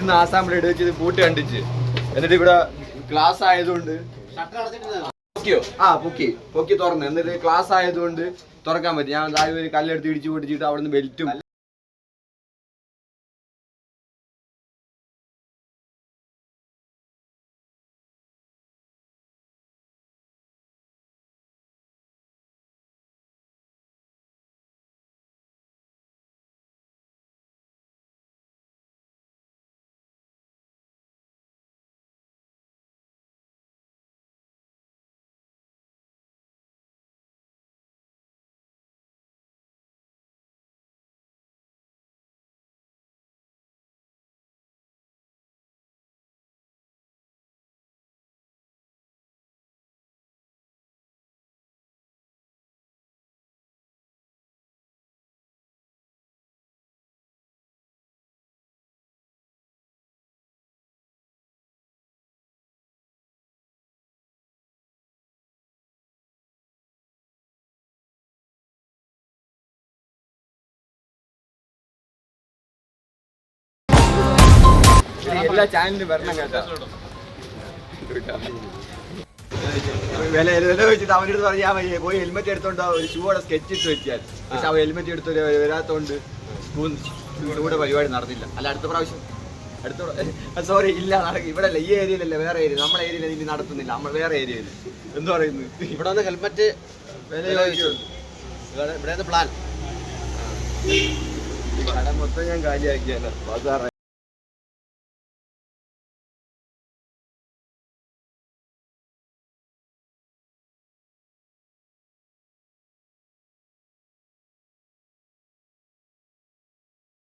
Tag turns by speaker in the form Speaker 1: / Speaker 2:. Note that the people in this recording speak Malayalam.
Speaker 1: ഇന്ന് ആസാമിൽ ഇട വെച്ച് പൂട്ട് കണ്ടിച്ച്. എന്നിട്ട് ഇവിടെ ക്ലാസ് ആയതുകൊണ്ട് പൊക്കിയോ? ആ പൊക്കി. പൊക്കി തുറന്ന്. എന്നിട്ട് ക്ലാസ് ആയതുകൊണ്ട് തുറക്കാൻ പറ്റി. ഞാൻ താഴെ ഒരു കല്ലെടുത്ത് ഇടിച്ചു പൊട്ടിച്ചിട്ട് അവിടുന്ന് ബെൽറ്റും എല്ലാ ചാനലിനും വരണം കേട്ടോ. വില വില വെച്ചിട്ട് അവന്റെ അടുത്ത് പറഞ്ഞാൽ മതി പോയി ഹെൽമെറ്റ് എടുത്തോണ്ട് ഒരു ഷൂടെ സ്കെച്ച് ഇട്ട് വെച്ചാൽ പക്ഷെ അവ ഹെൽമെറ്റ് എടുത്തു വരാത്തോണ്ട് ഷൂടെ പരിപാടി നടന്നില്ല. അല്ല അടുത്ത പ്രാവശ്യം. അടുത്ത സോറി ഇല്ല നടക്കും ഇവിടെ അല്ല ഈ ഏരിയയിലല്ല വേറെ ഏരിയ നമ്മുടെ ഏരിയയിൽ ഇനി നടത്തുന്നില്ല. നമ്മൾ വേറെ ഏരിയയിൽ എന്ത് പറയുന്നു?
Speaker 2: ഇവിടെ വന്ന് ഹെൽമെറ്റ്
Speaker 1: വില
Speaker 2: ഇവിടെ പ്ലാൻ
Speaker 1: കട മൊത്തം ഞാൻ കാലിയാക്കിയാലോ ബസാറ